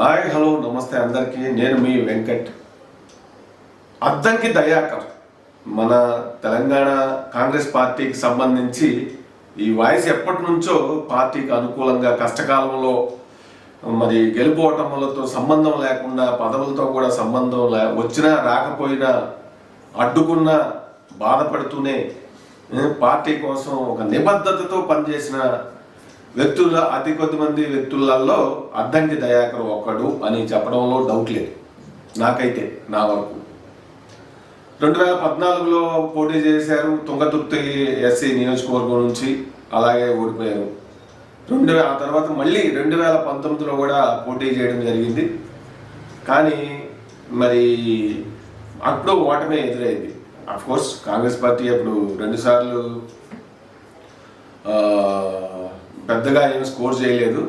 Hi hello నమస్తే అందరికీ. నేను మీ వెంకట్. అద్దంకి దయాకర్. మన తెలంగాణ కాంగ్రెస్ పార్టీకి సంబంధించి ఈ వాయిస్ ఎప్పటి నుంచో పార్టీకి అనుకూలంగా కష్టకాలంలో మరి గెలుపోవటములతో సంబంధం లేకుండా పదవులతో కూడా సంబంధం లే వచ్చినా రాకపోయినా అడ్డుకున్నా బాధపడుతూనే పార్టీ కోసం ఒక నిబద్ధతతో పనిచేసిన వ్యక్తుల అతి కొద్ది మంది వ్యక్తులలో అద్దంకి దయాకర్ ఒక్కడు అని చెప్పడంలో డౌట్ లేదు. నాకైతే నా వరకు. రెండు వేల పద్నాలుగులో పోటీ చేశారు తుంగతుర్తి ఎస్సీ నియోజకవర్గం నుంచి అలాగే ఓడిపోయారు. రెండు ఆ తర్వాత మళ్ళీ రెండు వేల పంతొమ్మిదిలో కూడా పోటీ చేయడం జరిగింది. కానీ మరి అప్పుడు ఓటమే ఎదురైంది. అఫ్ కోర్స్ కాంగ్రెస్ పార్టీ అప్పుడు రెండుసార్లు పెద్దగా ఏమి స్కోర్ చేయలేదు.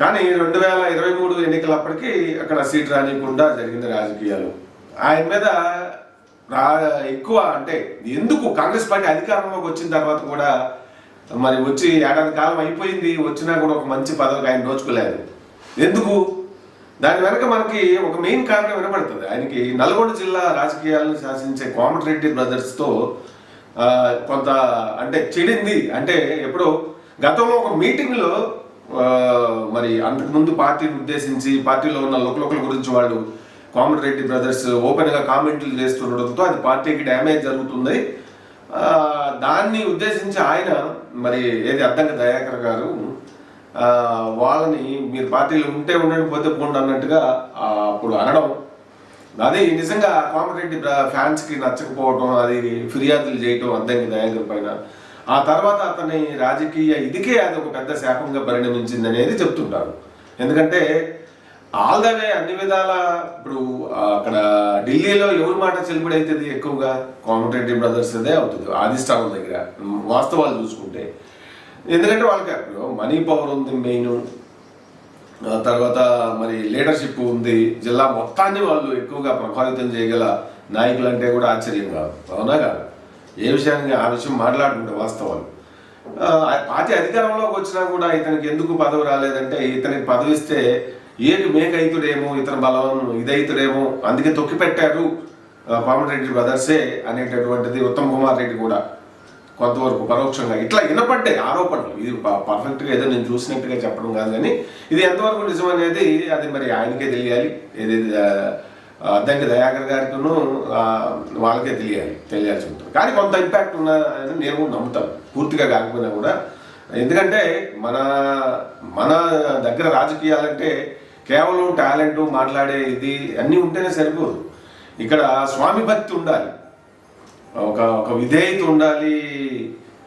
కానీ రెండు వేల ఇరవై మూడు ఎన్నికలప్పటికీ అక్కడ సీట్ రానియకుండా జరిగింది రాజకీయాలు. ఆయన మీద రా ఎక్కువ అంటే ఎందుకు కాంగ్రెస్ పార్టీ అధికారంలోకి వచ్చిన తర్వాత కూడా మరి వచ్చి ఏడాది కాలం అయిపోయింది వచ్చినా కూడా ఒక మంచి పదవికి ఆయన దోచుకోలేదు. ఎందుకు? దాని వెనక మనకి ఒక మెయిన్ కారణం వినపడుతుంది. ఆయనకి నల్గొండ జిల్లా రాజకీయాలను శాసించే కోమటిరెడ్డి బ్రదర్స్తో కొంత అంటే చెడింది. అంటే ఎప్పుడో గతంలో ఒక మీటింగ్లో ఆ, మరి అంతకుముందు పార్టీని ఉద్దేశించి పార్టీలో ఉన్న లోకలోకల గురించి వాళ్ళు కోమటిరెడ్డి బ్రదర్స్ ఓపెన్గా కామెంట్లు చేస్తుండడంతో అది పార్టీకి డ్యామేజ్ జరుగుతుంది. దాన్ని ఉద్దేశించి ఆయన మరి ఏది అద్దంక దయాకర్ గారు వాళ్ళని మీరు పార్టీలో ఉంటే ఉండండి పోతే పోండి అన్నట్టుగా అప్పుడు అనడం. అది నిజంగా కోమటిరెడ్డి ఫ్యాన్స్కి నచ్చకపోవడం అది ఫిర్యాదులు చేయటం అద్దంకి దయాకర్ పైన ఆ తర్వాత అతని రాజకీయ ఇదికే అది ఒక పెద్ద శాపంగా పరిణమించింది అనేది చెప్తుంటారు. ఎందుకంటే ఆల్ ద వే అన్ని విధాల ఇప్పుడు అక్కడ ఢిల్లీలో ఎవరి మాట చెల్లుబడి అవుతుంది ఎక్కువగా? కాంపిటేటివ్ బ్రదర్స్ అదే అవుతుంది ఆదిష్టానం దగ్గర వాస్తవాలు చూసుకుంటే. ఎందుకంటే వాళ్ళకి అప్పుడు మనీ పవర్ ఉంది మెయిన్ ఆ తర్వాత మరి లీడర్షిప్ ఉంది జిల్లా మొత్తాన్ని వాళ్ళు ఎక్కువగా ప్రభావితం చేయగల నాయకులు అంటే కూడా ఆశ్చర్యం కాదు అవునా కాదు? ఏ విషయానికి ఆ విషయం మాట్లాడుకుంటే వాస్తవాలు. పార్టీ అధికారంలోకి వచ్చినా కూడా ఇతనికి ఎందుకు పదవి రాలేదంటే ఇతనికి పదవి ఇస్తే ఏది మేకైతుడేమో ఇతని బలం ఇదైతుడేమో అందుకే తొక్కి పెట్టారు కోమటిరెడ్డి బ్రదర్సే అనేటటువంటిది ఉత్తమ్ కుమార్ రెడ్డి కూడా కొంతవరకు పరోక్షంగా. ఇట్లా వినపడ్డాయి ఆరోపణలు. ఇది పర్ఫెక్ట్గా ఏదో నేను చూసినట్టుగా చెప్పడం కాదు కానీ ఇది ఎంతవరకు నిజం అనేది అది మరి ఆయనకే తెలియాలి. ఏదైతే అద్దంకి దయాకర్ గారికిను వాళ్ళకే తెలియాలి తెలియాల్సి ఉంటుంది. కానీ కొంత ఇంపాక్ట్ ఉన్న అని నేను కూడా నమ్ముతాను పూర్తిగా కాకపోయినా కూడా. ఎందుకంటే మన మన దగ్గర రాజకీయాలంటే కేవలం టాలెంట్ మాట్లాడే ఇది అన్నీ ఉంటేనే సరిపోదు. ఇక్కడ స్వామి భక్తి ఉండాలి. ఒక ఒక విధేయత ఉండాలి.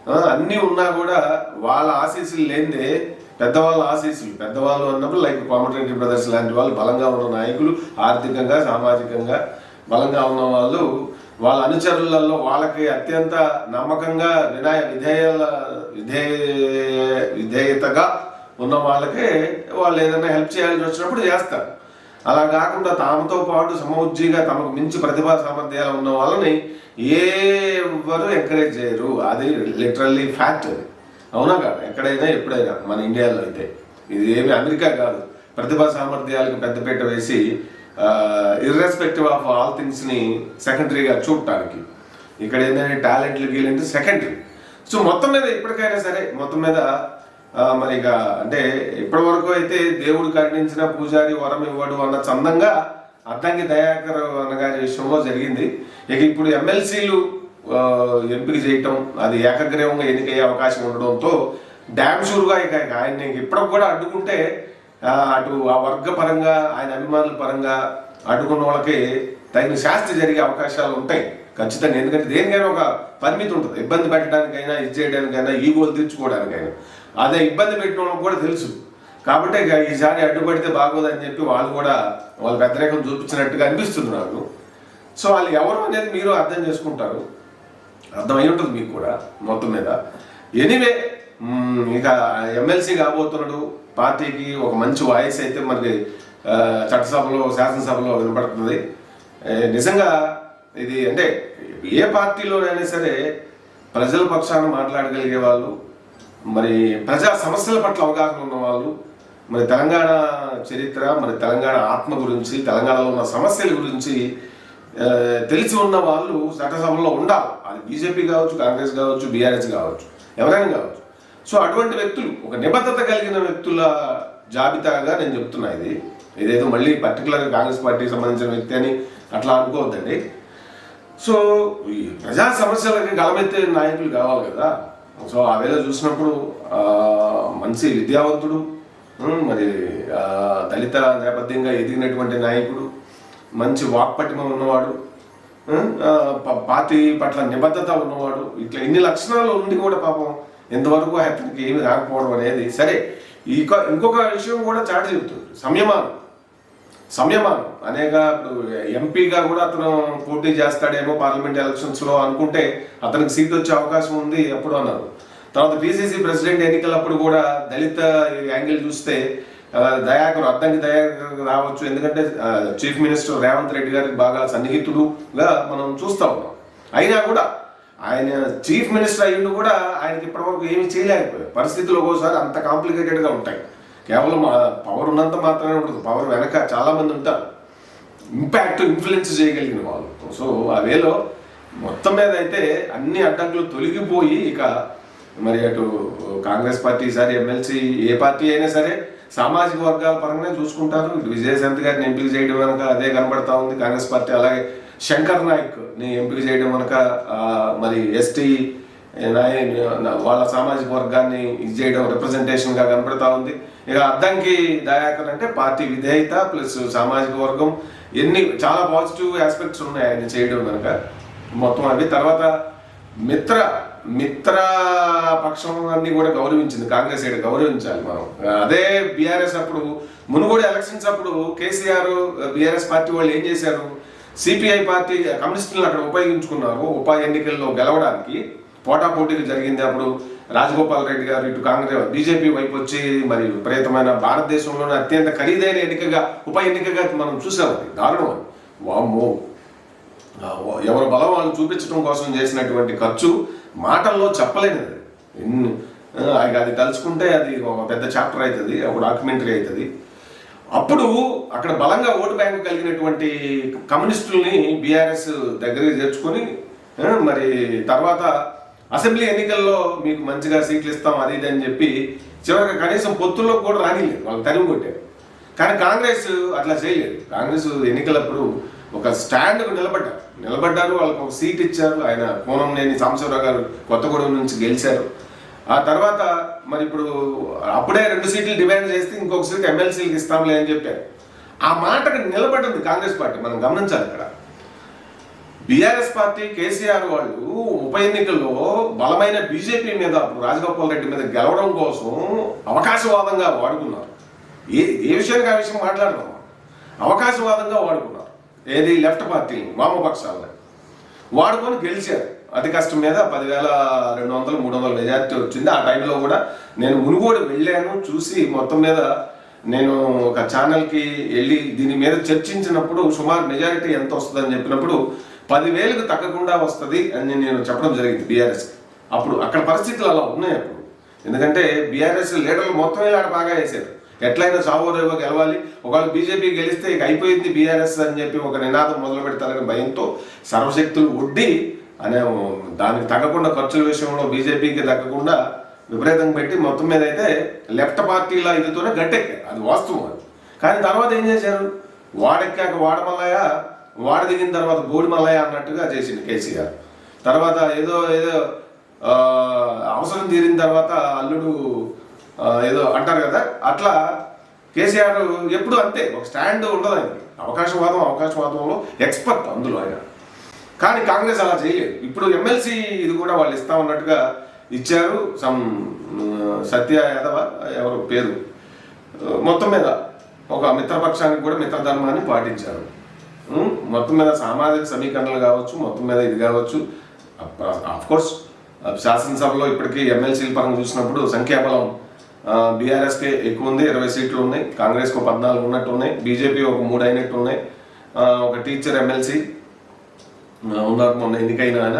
అన్నీ ఉన్నా కూడా వాళ్ళ ఆశీస్సులు లేనిదే పెద్దవాళ్ళ ఆశీస్సులు. పెద్దవాళ్ళు అన్నప్పుడు లైక్ కోమటిరెడ్డి బ్రదర్స్ లాంటి వాళ్ళు బలంగా ఉన్న నాయకులు ఆర్థికంగా సామాజికంగా బలంగా ఉన్న వాళ్ళు వాళ్ళ అనుచరులలో వాళ్ళకి అత్యంత నమ్మకంగా వినాయ విధేయాల విధే విధేయతగా ఉన్న వాళ్ళకే వాళ్ళు ఏదైనా హెల్ప్ చేయాల్సి వచ్చినప్పుడు చేస్తారు. అలా కాకుండా తామతో పాటు సమౌజ్జిగా తమకు మించి ప్రతిభా సామర్థ్యాలు ఉన్న వాళ్ళని ఎవరు ఎంకరేజ్ చేయరు. అది లిటరల్లీ ఫ్యాక్ట్ అది. అవునా కాదు? ఎక్కడైనా ఎప్పుడైనా మన ఇండియాలో అయితే. ఇది ఏమి అమెరికా కాదు. ప్రతిభా సామర్థ్యాలకు పెద్దపీట వేసి ఇర్రెస్పెక్టివ్ ఆఫ్ ఆల్ థింగ్స్ని సెకండరీగా చూడటానికి. ఇక్కడ ఏంటంటే టాలెంట్లు గీలంటే సెకండరీ సో మొత్తం మీద ఇప్పటికైనా సరే మొత్తం మీద మరి ఇక అంటే ఇప్పటి వరకు అయితే దేవుడు కరుణించిన పూజారి వరం ఇవ్వడు అన్న చందంగా అద్దంకి దయాకర్ అన్నగారి విషయంలో జరిగింది. ఇక ఇప్పుడు ఎమ్మెల్సీలు ఎంపిక చేయటం అది ఏకగ్రీవంగా ఎన్నికయ్యే అవకాశం ఉండడంతో డ్యామ్ షూర్గా ఇక ఆయన ఇప్పటికి కూడా అడ్డుకుంటే అటు ఆ వర్గ పరంగా ఆయన అభిమానుల పరంగా అడ్డుకున్న వాళ్ళకి తగిన శాస్తి జరిగే అవకాశాలు ఉంటాయి ఖచ్చితంగా. ఎందుకంటే దేనికైనా ఒక పరిమితి ఉంటుంది. ఇబ్బంది పెట్టడానికైనా ఇది చేయడానికైనా ఈగోలు తీర్చుకోవడానికైనా. అదే ఇబ్బంది పెట్టిన వాళ్ళకి కూడా తెలుసు. కాబట్టి ఇక ఈసారి అడ్డుపడితే బాగోదని చెప్పి వాళ్ళు కూడా వాళ్ళ వ్యతిరేకం చూపించినట్టుగా అనిపిస్తుంది నాకు సో వాళ్ళు ఎవరు అనేది మీరు అర్థం చేసుకుంటారు. అర్థమై ఉంటుంది మీకు కూడా మొత్తం మీద. ఎనీవే ఇక ఎమ్మెల్సీ కాబోతున్నాడు. పార్టీకి ఒక మంచి వాయిస్ అయితే మనకి చట్టసభలో శాసనసభలో వినపడుతుంది. నిజంగా ఇది అంటే ఏ పార్టీలోనైనా సరే ప్రజల పక్షాన మాట్లాడగలిగే వాళ్ళు మరి ప్రజా సమస్యల పట్ల అవగాహన ఉన్న వాళ్ళు మరి తెలంగాణ చరిత్ర మరి తెలంగాణ ఆత్మ గురించి తెలంగాణలో ఉన్న సమస్యల గురించి తెలిసి ఉన్న వాళ్ళు చట్టసభలో ఉండాలి. అది బీజేపీ కావచ్చు కాంగ్రెస్ కావచ్చు బీఆర్ఎస్ కావచ్చు ఎవరైనా కావచ్చు. సో అటువంటి వ్యక్తులు ఒక నిబద్ధత కలిగిన వ్యక్తుల జాబితాగా నేను చెప్తున్నా ఇది. ఇదేదో మళ్ళీ పర్టికులర్గా కాంగ్రెస్ పార్టీకి సంబంధించిన వ్యక్తి అని అట్లా అనుకోవద్దండి. సో ఈ ప్రజా సమస్యలకి గలమెత్తే నాయకులు కావాలి కదా. సో ఆ వేళ చూసినప్పుడు మంచి విద్యావంతుడు మరి దళిత నేపథ్యంగా ఎదిగినటువంటి నాయకుడు మంచి వాక్పటిమ ఉన్నవాడు ప- పార్టీ పట్ల నిబద్ధత ఉన్నవాడు ఇట్లా ఇన్ని లక్షణాలు ఉండి కూడా పాపం ఇంతవరకు అతనికి ఏమి రాకపోవడం అనేది సరే. ఇక ఇంకొక విషయం కూడా చాటి చెబుతుంది. సంయమానం సంయమానం అనేక ఎంపీగా కూడా అతను పోటీ చేస్తాడేమో పార్లమెంట్ ఎలక్షన్స్లో అనుకుంటే అతనికి సీట్ వచ్చే అవకాశం ఉంది అప్పుడు అన్నారు. తర్వాత పిసిసి ప్రెసిడెంట్ ఎన్నికలప్పుడు కూడా దళిత యాంగిల్ చూస్తే దయాకర్ అద్దంకి దయాకర్ రావచ్చు. ఎందుకంటే చీఫ్ మినిస్టర్ రేవంత్ రెడ్డి గారికి బాగా సన్నిహితుడుగా మనం చూస్తా ఉన్నాం. అయినా కూడా ఆయన చీఫ్ మినిస్టర్ అయ్యిండు కూడా ఆయనకి ఇప్పటివరకు ఏమీ చేయలేకపోయారు. పరిస్థితులు ఒక్కోసారి అంత కాంప్లికేటెడ్గా ఉంటాయి. కేవలం పవర్ ఉన్నంత మాత్రమే ఉంటుంది. పవర్ వెనక చాలా మంది ఉంటారు. ఇంపాక్ట్ ఇన్ఫ్లుయెన్స్ చేయగలిగిన వాళ్ళు. సో ఆ వేలో మొత్తం మీద అయితే అన్ని అడ్డంకులు తొలగిపోయి ఇక మరి అటు కాంగ్రెస్ పార్టీ సరే ఎమ్మెల్సీ ఏ పార్టీ అయినా సరే సామాజిక వర్గాల పరంగానే చూసుకుంటారు. ఇటు విజయశాంతి గారిని ఎంపిక చేయడం వెనక అదే కనబడతా ఉంది. కాంగ్రెస్ పార్టీ అలాగే శంకర్ నాయక్ని ఎంపిక చేయడం వెనక మరి ఎస్టీ నాయ- వాళ్ళ సామాజిక వర్గాన్ని ఇది చేయడం రిప్రజెంటేషన్గా కనపడతా ఉంది. ఇక అద్దంకి దయాకర్ అంటే పార్టీ విధేయత ప్లస్ సామాజిక వర్గం. ఎన్ని చాలా పాజిటివ్ ఆస్పెక్ట్స్ ఉన్నాయి ఆయన చేయడం కనుక. మొత్తం అవి తర్వాత మిత్ర మిత్ర పక్షం అన్ని కూడా గౌరవించింది. కాంగ్రెస్ సైడ్ గౌరవించాలి మనం. అదే బీఆర్ఎస్ అప్పుడు మునుగోడు ఎలక్షన్స్ అప్పుడు కేసీఆర్ బీఆర్ఎస్ పార్టీ వాళ్ళు ఏం చేశారు? సిపిఐ పార్టీ కమ్యూనిస్టులను అక్కడ ఉపయోగించుకున్నారు. ఉప ఎన్నికల్లో గెలవడానికి. పోటాపోటీలు జరిగింది అప్పుడు రాజగోపాల్ రెడ్డి గారు ఇటు కాంగ్రెస్ బీజేపీ వైపు వచ్చి మరి విపరీతమైన భారతదేశంలోనే అత్యంత ఖరీదైన ఎన్నికగా ఉప ఎన్నికగా మనం చూసాం అది. దారుణం వామ్మో. ఎవరు ఎవరి బలం వాళ్ళు చూపించడం కోసం చేసినటువంటి ఖర్చు మాటల్లో చెప్పలేనిది ఎన్ని ఆ, అది- తలుచుకుంటే అది ఒక పెద్ద చాప్టర్ అవుతుంది ఒక డాక్యుమెంటరీ అవుతుంది అప్పుడు అక్కడ బలంగా ఓటు బ్యాంకు కలిగినటువంటి కమ్యూనిస్టుల్ని బీఆర్ఎస్ దగ్గరికి చేర్చుకొని మరి తర్వాత అసెంబ్లీ ఎన్నికల్లో మీకు మంచిగా సీట్లు ఇస్తాం అది ఇది అని చెప్పి చివరికి కనీసం పొత్తుల్లో కూడా రానిలేదు. వాళ్ళు తరిమి కొట్టారు. కానీ కాంగ్రెస్ అట్లా చేయలేదు. కాంగ్రెస్ ఎన్నికలప్పుడు ఒక స్టాండ్కు నిలబడ్డారు. నిలబడ్డారు వాళ్ళకి ఒక సీట్ ఇచ్చారు. ఆయన కోనంనేని సాంబశివరావు గారు కొత్తగూడెం నుంచి గెలిచారు. ఆ తర్వాత మరి ఇప్పుడు అప్పుడే రెండు సీట్లు డిమాండ్ చేస్తే ఇంకొక సీట్ ఎమ్మెల్సీలకు ఇస్తాంలే అని చెప్పారు. ఆ మాటకు నిలబడింది కాంగ్రెస్ పార్టీ. మనం గమనించాలి ఇక్కడ. బీఆర్ఎస్ పార్టీ కేసీఆర్ వాళ్ళు ఉప ఎన్నికల్లో బలమైన బీజేపీ మీద రాజగోపాల్ రెడ్డి మీద గెలవడం కోసం అవకాశవాదంగా వాడుకున్నారు. ఏ ఏ విషయానికి ఆ విషయం మాట్లాడదాం? అవకాశవాదంగా వాడుకున్నారు. ఏది లెఫ్ట్ పార్టీ వామపక్షాలని. వాడుకొని గెలిచారు. అతి కష్టం మీద పదివేల రెండు వందలు మూడు వందల మెజార్టీ వచ్చింది. ఆ టైంలో కూడా నేను మునుగోడు వెళ్ళాను చూసి మొత్తం మీద నేను ఒక ఛానల్కి వెళ్ళి దీని మీద చర్చించినప్పుడు సుమారు మెజారిటీ ఎంత వస్తుందని చెప్పినప్పుడు పదివేలకు తగ్గకుండా వస్తుంది అని నేను చెప్పడం జరిగింది బీఆర్ఎస్ అప్పుడు అక్కడ పరిస్థితులు అలా ఉన్నాయి అప్పుడు. ఎందుకంటే బీఆర్ఎస్ లీడర్లు మొత్తం ఇలా బాగా వేశారు. ఎట్లయినా సావో రేవో గెలవాలి. ఒకవేళ బీజేపీ గెలిస్తే ఇక అయిపోయింది బీఆర్ఎస్ అని చెప్పి ఒక నినాదం మొదలు పెడతారని భయంతో సర్వశక్తులు ఒడ్డి అనే దానికి తగ్గకుండా ఖర్చుల విషయంలో బీజేపీకి తగ్గకుండా విపరీతం పెట్టి మొత్తం మీద అయితే లెఫ్ట్ పార్టీల ఇదితోనే గట్టెక్కారు. అది వాస్తవం అది. కానీ తర్వాత ఏం చేశారు? వాడెక్కాక వాడమల్లయ్య వాడ దిగిన తర్వాత బోడి మల్లయ్య అన్నట్టుగా చేసింది కేసీఆర్. తర్వాత ఏదో ఏదో అవసరం తీరిన తర్వాత అల్లుడు ఏదో అంటారు కదా అట్లా కేసీఆర్ ఎప్పుడు అంతే ఒక స్టాండ్ ఉండదు ఆయనకి. అవకాశవాదం అవకాశవాదంలో ఎక్స్పర్ట్ అందులో ఆయన. కానీ కాంగ్రెస్ అలా చేయలేదు. ఇప్పుడు ఎమ్మెల్సీ ఇది కూడా వాళ్ళు ఇస్తా ఉన్నట్టుగా ఇచ్చారు. సమ్ సత్య యాదవ ఎవరు పేరు మొత్తం మీద ఒక మిత్రపక్షానికి కూడా మిత్రధర్మాన్ని పాటించారు. మొత్తం మీద సామాజిక సమీకరణలు కావచ్చు మొత్తం మీద ఇది కావచ్చు. ఆఫ్కోర్స్ శాసనసభలో ఇప్పటికీ ఎమ్మెల్సీల పరంగా చూసినప్పుడు సంఖ్యాబలం బీఆర్ఎస్కే ఎక్కువ ఉంది ఇరవై సీట్లు ఉన్నాయి. కాంగ్రెస్కి ఒక పద్నాలుగు ఉన్నట్టు ఉన్నాయి. బీజేపీ ఒక మూడు అయినట్టు ఉన్నాయి. ఒక టీచర్ ఎమ్మెల్సీ ఉన్నారు మొన్న ఎన్నికైన ఆయన.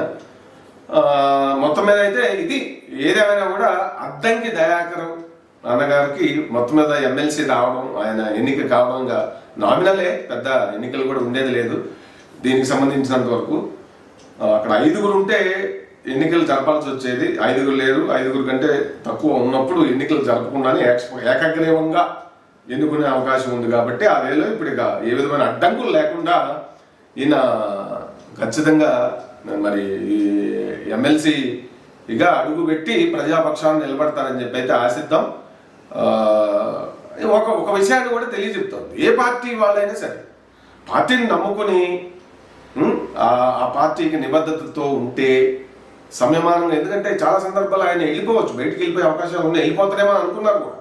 మొత్తం మీద అయితే ఇది ఏదేమైనా కూడా అద్దంకి దయాకరం నాన్నగారికి మొత్తం మీద ఎమ్మెల్సీ రావడం ఆయన ఎన్నిక కావడంగా నామినలే పెద్ద ఎన్నికలు కూడా ఉండేది లేదు. దీనికి సంబంధించినంత వరకు అక్కడ ఐదుగురు ఉంటే ఎన్నికలు జరపాల్సి వచ్చేది. ఐదుగురు లేరు. ఐదుగురు కంటే తక్కువ ఉన్నప్పుడు ఎన్నికలు జరపకుండానే ఏకగ్రీవంగా ఎన్నుకునే అవకాశం ఉంది కాబట్టి ఆ వేలో ఇప్పుడు ఇక ఏ విధమైన అడ్డంకులు లేకుండా ఈయన ఖచ్చితంగా మరి ఈ ఇక అడుగుపెట్టి ప్రజాపక్షాన్ని నిలబడతారని చెప్పి అయితే ఆశిద్దాం. ఒక ఒక విషయాన్ని కూడా తెలియజెప్తుంది. ఏ పార్టీ వాళ్ళైనా సరే పార్టీని నమ్ముకుని ఆ పార్టీకి నిబద్ధతతో ఉంటే సంయమానంగా ఎందుకంటే చాలా సందర్భాలు ఆయన వెళ్ళిపోవచ్చు. బయటికి వెళ్ళిపోయే అవకాశాలు ఉన్నాయి. వెళ్ళిపోతారేమో అనుకున్నారు కూడా.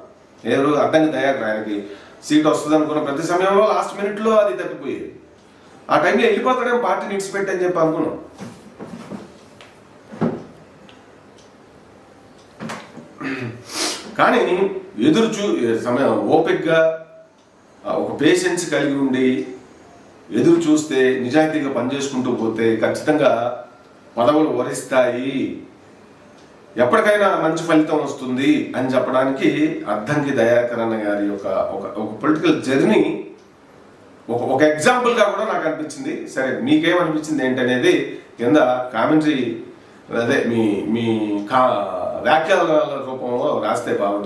ఎవరు అడ్డంకి ఆయనకి సీట్ వస్తుంది అనుకున్న ప్రతి సమయంలో లాస్ట్ మినిట్లో అది తప్పిపోయేది. ఆ టైంలో వెళ్ళిపోతాడేమో పార్టీని ఇడిచిపెట్టని చెప్పి అనుకున్నాం. కానీ ఎదురు చూ సమయం ఓపిక్గా ఒక పేషెన్స్ కలిగి ఉండి ఎదురు చూస్తే నిజాయితీగా పనిచేసుకుంటూ పోతే ఖచ్చితంగా పదవులు వరిస్తాయి. ఎప్పటికైనా మంచి ఫలితం వస్తుంది అని చెప్పడానికి అద్దంకి దయాకరణ గారి యొక్క ఒక ఒక పొలిటికల్ జర్నీ ఒక ఒక ఎగ్జాంపుల్గా కూడా నాకు అనిపించింది. సరే మీకేమనిపించింది ఏంటనేది కింద కామెంటరీ అదే మీ మీ కా వ్యాఖ్యల రూపంలో రాస్తే బాగుంటుంది.